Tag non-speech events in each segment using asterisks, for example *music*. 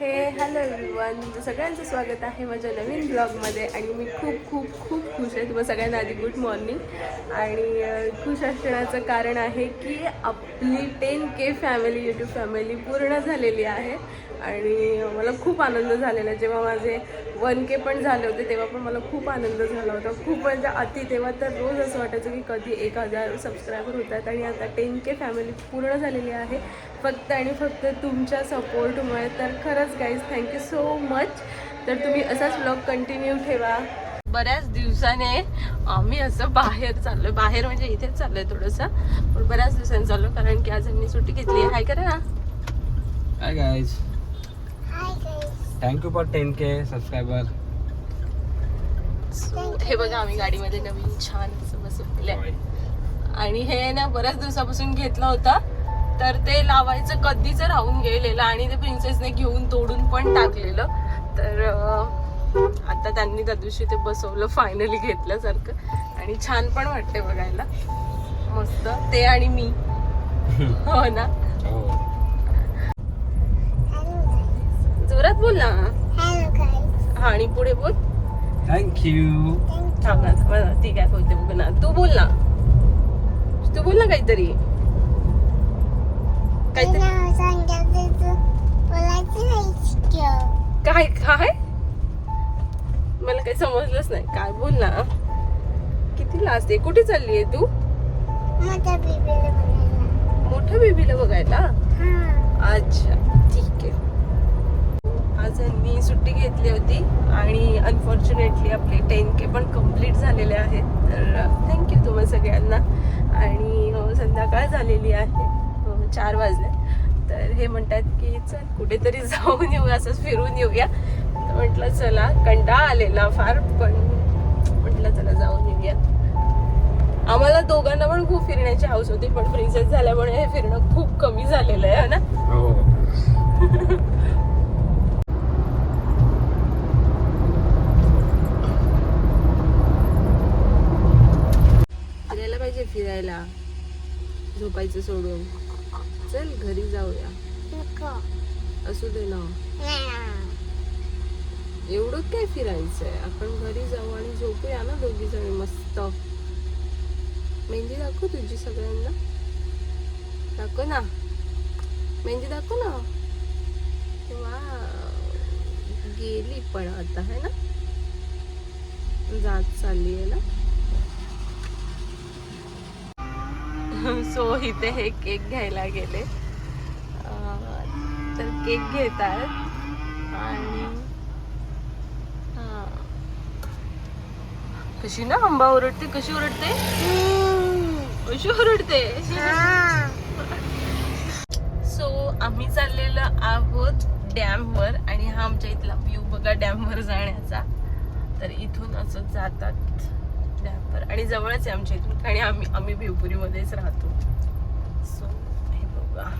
हे hello everyone तुमचं सगळ्यांचं स्वागत आहे माझ्या नवीन ब्लॉगमध्ये आणि मी खूप खूप खूप खुश आहे. तुम्हाला सगळ्यांना आधी गुड मॉर्निंग आणि खुश असण्याचं कारण आहे की आपली ten K family YouTube family पूर्ण झालेली आहे. आणि मला खूप आनंद झालेला जेव्हा माझे वन के पण झाले होते तेव्हा पण मला खूप आनंद झाला होता. खूप म्हणजे अति तेव्हा तर रोज असं वाटायचं की कधी एक हजार सबस्क्रायबर होतात आणि आता टेन के फॅमिली पूर्ण झालेली आहे. फक्त आणि फक्त तुमच्या सपोर्टमुळे तर खरंच गाईज थँक्यू सो मच तर तुम्ही असाच ब्लॉग कंटिन्यू ठेवा. बऱ्याच दिवसाने आम्ही असं बाहेर चाललोय. बाहेर म्हणजे इथेच चाललोय थोडंसं. पण बऱ्याच दिवसांनी चाललो कारण की आज मी सुट्टी घेतली आहे. हाय करा. ना Guys. Thank you for 10k subscriber. हे बघा आम्ही गाडीमध्ये नवीन छान आणि हे ना बऱ्याच दिवसापासून घेतलं होतं. तर ते लावायचं कधीच राहून गेलेलं आणि ते प्रिन्सेसने घेऊन तोडून पण टाकलेलं. तर आता त्यांनी त्या दिवशी ते बसवलं फायनली घेतल्यासारखं. आणि छान पण वाटते बघायला. मस्त. ते आणि मी. *laughs* हो ना? जोरात बोल ना. हा आणि पुढे बोल. You. थांब ना थांब ना. ती काय बोलते बघ ना. तू बोल ना. तू बोल ना काहीतरी. काहीतरी. काय काय? मला काही समजलंच नाही. काय बोल ना. किती लास्ट आहे? कुठे चालली आहे तू? मोठ्या बेबीला बघायला? अच्छा ठीक आहे. आज मी सुट्टी घेतली होती आणि अनफॉर्च्युनेटली आपले टेन के पण कंप्लीट झालेले आहेत. तर थँक्यू तुम्हा सगळ्यांना. आणि संध्याकाळ झालेली आहे. चार वाजले. तर हे म्हणतात की चल कुठेतरी जाऊन येऊ असंच फिरून येऊया. तर म्हटलं चला कंटाळा आलेला फार पण म्हटलं चला जाऊन येऊया. आम्हाला दोघांना पण खूप फिरण्याची हाऊस होती पण प्रिन्सेस झाल्यामुळे हे फिरणं खूप कमी झालेलं आहे है ना? *laughs* झोपायचं सोडून. चल घरी जाऊया. असू दे ना. एवढं काय फिरायचंय? आपण घरी जाऊ आणि झोपूया ना दोघी जणी मस्त. मेहंदी दाखव तुझी सगळ्यांना. दाखव ना. मेहंदी दाखव ना. वा गेली पण आता है ना? जात चालली आहे ना? सो इथे हे केक घ्यायला गेले. तर केक घेत आहेत आणि. कशी ना आंबा ओरडते कशी ओरडते? कशी ओरडते? सो आम्ही चाललेलो आहोत डॅमवर आणि हा आमच्या इथला व्ह्यू बघा डॅमवर जाण्याचा. तर इथून असं जातात डॅमवर. आणि जवळच आहे आमच्या इथून आणि आम्ही आम्ही भिवपुरीमध्येच राहतो. बघा.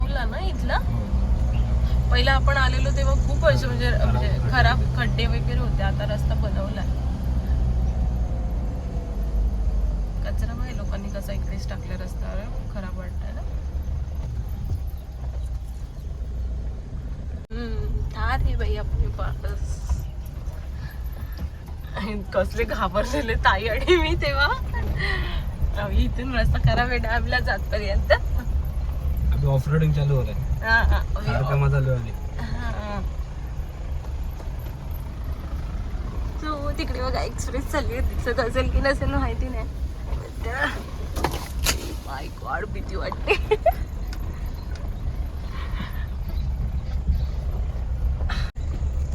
तुला ना इथला? पहिला आपण आलेलो तेव्हा खूप असे म्हणजे म्हणजे खराब खड्डे वगैरे होते. आता रस्ता बनवलाय कचरा बघा लोकांनी कसा इकडेच टाकला रस्त्यावर खूप खराब वाटतंय ना. हम्म, थार आहे बाई आपली पास कसले घाबरलेले ताई आणि मी तेव्हा. आम्ही इथून रस्ता खराब आहे डॅमला जातपर्यंत. अभी ऑफ रोडिंग चालू हो रहा है हा, हा, कार का मजा लो अभी हा. So, तिकडे बघा एक्सप्रेस चालली आहे दिसत असेल की नसेल माहिती नाही. माय गॉड भीती वाटते.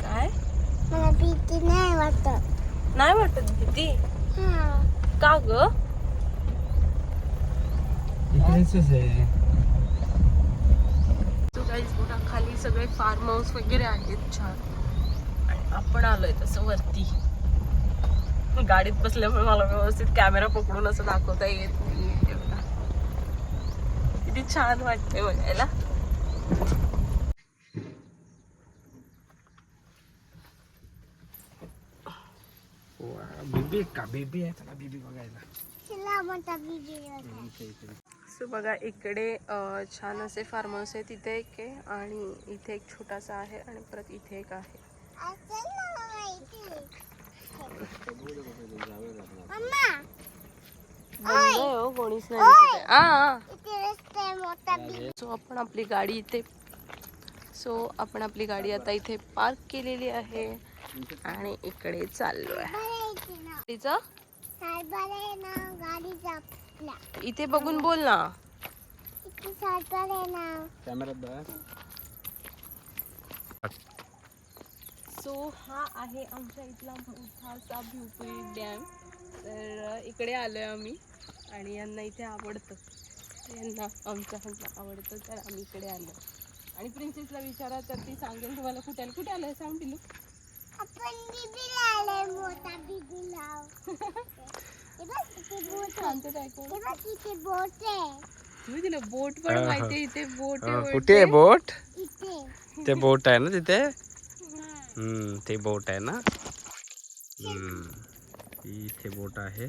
काय? मला भीती नाही वाटत. नाही वाटत भीती? का ग? इकडेच आहे. तो काहीच बघा खाली सगळे फार्म हाऊस वगैरे आहेत छान. आणि आपण आलोय तसं वरती. गाडीत बसल्यामुळे मला व्यवस्थित कॅमेरा पकडून असं दाखवता येत नाही किती छान वाटते बघायला. बेबी का? बेबी आहे त्याला बेबी बघायला. सो बघा इकडे छान असे फार्म हाऊस आहे तिथे एक आहे आणि इथे एक छोटासा आहे आणि परत इथे एक आहे. कोणीच नाही सो आपण आपली गाडी इथे सो आपण आपली गाडी आता इथे पार्क केलेली आहे आणि इकडे चाललो आहे तिचं आपला इथे बघून बोल ना. इथे सातबारा आहे ना. कॅमेरात बघा. सो हा आहे आमच्या इथला मोठासा भिवपुरी डॅम. तर इकडे आलोय आम्ही आणि यांना इथे आवडतं. यांना आमच्या ह्यांना आवडतं तर आम्ही इकडे आलो. आणि प्रिन्सेसला विचारा तर ती सांगेल तुम्हाला कुठे आलं कुठे आलं सांग पिलू आपण मोठा *laughs* बोट आहे शांतत ऐकू हे बघ इथे बोट आहे तुम्ही तिला बोट पण माहितीये इथे बोट आहे कुठे आहे बोट? इथे. ते बोट आहे ना तिथे? हा. हम्म, ते बोट आहे ना? हम्म, इथे बोट आहे.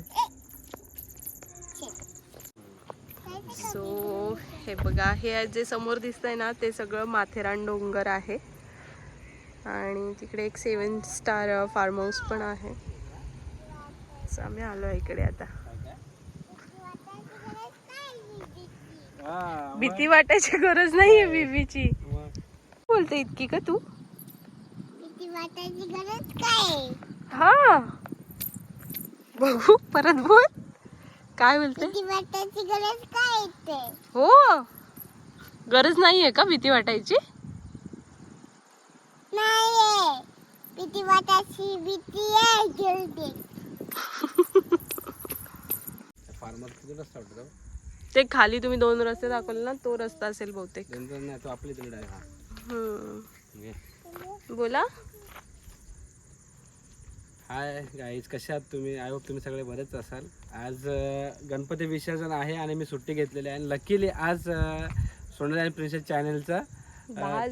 सो हे बघा हे जे समोर दिसतंय ना ते सगळं माथेरान डोंगर आहे. आणि तिकडे एक सेवन स्टार फार्म हाऊस पण आहे. आम्ही आलो आहे इकडे आता. भीती वाटायची गरज नाहीये बीबीची. बोलते इतकी का तू? भीती वाटायची गरज काय? हा. बघू परत बोल. काय बोलते? भीती वाटायची गरज काय हो. गरज नाहीये का भीती वाटायची? नाहीये. भीती वाटायची भीती आहे ते खाली तुम्ही दोन रस्ते दाखवले ना तो रस्ता असेल बहुतेक. हा. बोला. हाय गाईज कसे आहात तुम्ही? आय होप तुम्ही सगळे बरेच असाल. आज गणपती विसर्जन आहे आणि मी सुट्टी घेतलेली आहे. आणि लकीली आज सोनाली आणि प्रिन्सेस चॅनलचं.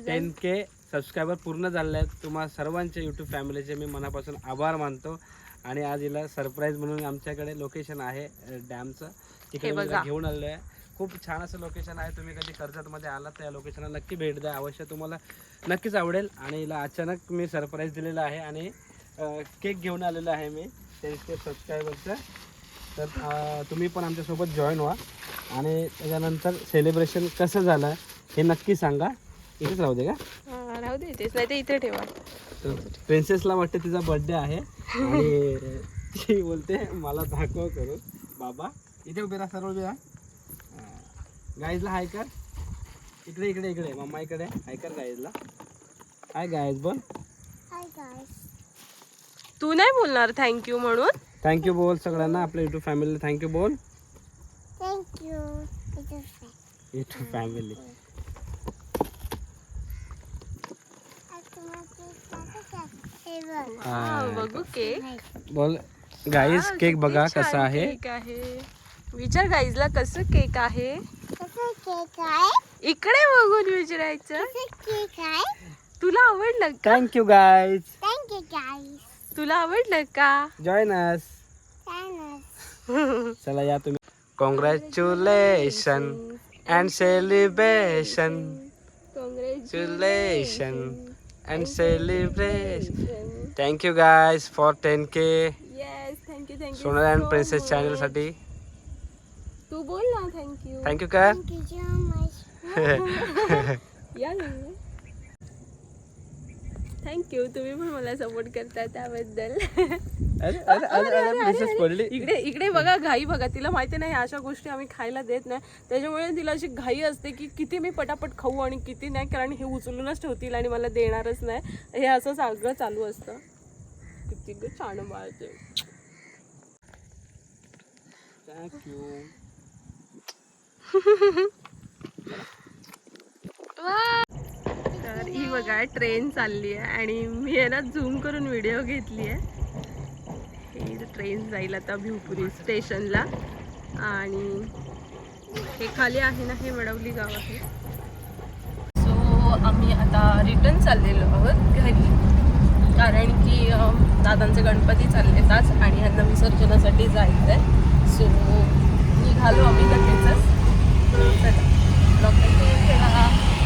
टेन के सबस्क्रायबर पूर्ण झाले आहेत. तुम्हा सर्वांचे यूट्यूब फॅमिलीचे मी मनापासून आभार मानतो. आणि आज हिला सरप्राईज म्हणून आमच्याकडे लोकेशन आहे डॅमचं. तिकडे मी. घेऊन आलो आहे खूप छान असं लोकेशन आहे. तुम्ही कधी कर्जतमध्ये आलात तर या लोकेशनला नक्की भेट द्या. अवश्य तुम्हाला नक्कीच आवडेल. आणि हिला अचानक मी सरप्राईज दिलेलं आहे आणि केक घेऊन आलेलो आहे मी. त्यांचे सबस्क्रायबरचं तर तुम्ही पण आमच्यासोबत जॉईन व्हा. आणि त्याच्यानंतर सेलिब्रेशन कसं झालं हे नक्की सांगा. इथेच राहू दे का? राहू दे तेच नाही ते इथे ठेवा. तर प्रिन्सेसला वाटतं तिचा बर्थडे आहे. आणि ती बोलते मला दाखव करून बाबा. इथे उभे राहा सर्व उभे राहा. गाईजला हाय कर. इकडे इकडे इकडे. मम्मा इकडे. हाय कर गाईजला हाय गाईज बोल. हाय गाइस तू नाही बोलणार थँक्यू म्हणून? थँक्यू बोल सगळ्यांना आपल्या युट्यूब फॅमिलीला थँक्यू बोल. Thank you it's YouTube family बघ केक बोल गाईज हा, केक किती बघा छान कसा आहे. केक आहे. विचार गाईजला कसं केक आहे. कसं केक आहे? इकडे बघून विचारायचं. तुला आवडलं का? थँक्यू गाईज तुला आवडलं का? जॉईन अस चला या तुम्ही. Congratulation and celebration Congratulations. and celebration. Thank you guys for 10k yes thank you thank you Sonal and princess channel साठी तू बोल ना थँक्यू थँक्यू कर थँक यू सो मच या Thank you तुम्ही पण मला सपोर्ट करता त्याबद्दल. अरे अरे अरे अरे प्रिन्सेस पडली इकडे इकडे बघा घाई बघा. तिला माहिती नाही अशा गोष्टी आम्ही खायला देत नाही. त्याच्यामुळे तिला अशी घाई असते की किती मी पटापट खाऊ आणि किती नाही कारण हे उचलूनच ठेवतील आणि मला देणारच नाही. हे असं सगळं चालू असतं. किती ग छान बाळते थँक्यू *laughs* तर ही बघा ट्रेन चालली आहे आणि मी आहे ना झूम करून व्हिडिओ घेतली आहे ही ट्रेन जाईल आता भिवपुरी स्टेशनला आणि हे खाली आहे ना हे वडवली गाव आहे. सो आम्ही आता रिटर्न चाललेलो आहोत घरी. कारण की दादांचे गणपती चालले आज आणि यांना विसर्जनासाठी जायचं आहे सो निघालो आम्ही लगेचच. चला डॉक्टर